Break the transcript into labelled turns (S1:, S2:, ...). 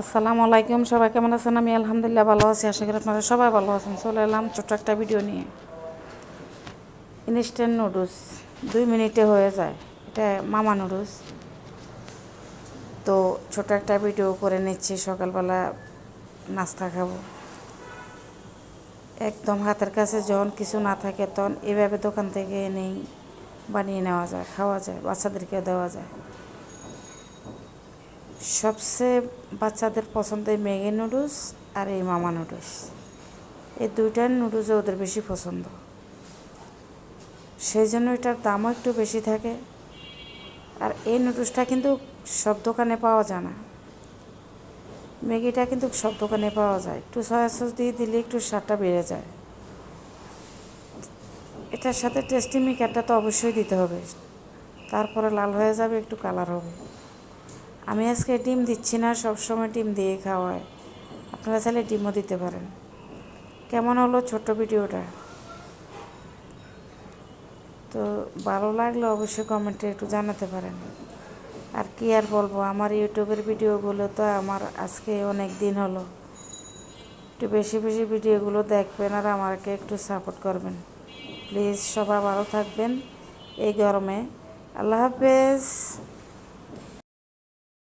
S1: আসসালামু আলাইকুম, সবাই কেমন আছেন? আমি আলহামদুলিল্লাহ ভালো আছি, আশা করি আপনারা সবাই ভালো আছেন। চলে এলাম ছোট্ট একটা ভিডিও নিয়ে। ইনস্ট্যান্ট নুডলস দুই মিনিটে হয়ে যায়। এটা মামা নুডলস তো ছোট একটা ভিডিও করে নিচ্ছি, সকালবেলা নাস্তা খাব। একদম হাতের কাছে যখন কিছু না থাকে তখন এভাবে দোকান থেকে নেই বানিয়ে নেওয়া যায়, খাওয়া যায় বাচ্চাদেরকে দেওয়া যায়। সবচেয়ে বাচ্চাদের পছন্দের ম্যাগি নুডলস আর এই মামা নুডলস। এই দুইটার নুডলস ওদের বেশি পছন্দ। সেই জন্য এটার দামও একটু বেশি থাকে। আর এই নুডলসটা কিন্তু সব দোকানে পাওয়া যায় না। ম্যাগিটা কিন্তু সব দোকানে পাওয়া যায়। একটু সয়া সস দিয়ে দিলে একটু স্বাদটা বেড়ে যায়। এটার সাথে টেস্টি মিকারটা তো অবশ্যই দিতে হবে। তারপরে লাল হয়ে যাবে, একটু কালার হবে। আমি আজকে ডিম দিচ্ছি না, সবসময় ডিম দিয়ে খাওয়াই আপনারা চাইলে ডিমও দিতে পারেন। কেমন হলো ছোট্ট ভিডিওটা? তো ভালো লাগলে অবশ্যই কমেন্টে একটু জানাতে পারেন। আর কি আর বলব, আমার ইউটিউবের ভিডিওগুলো তো আমার আজকে অনেক দিন হলো। একটু বেশি বেশি ভিডিওগুলো দেখবেন আর আমাকে একটু সাপোর্ট করবেন। প্লিজ সবাই ভালো থাকবেন এই গরমে। আল্লাহ হাফেজ।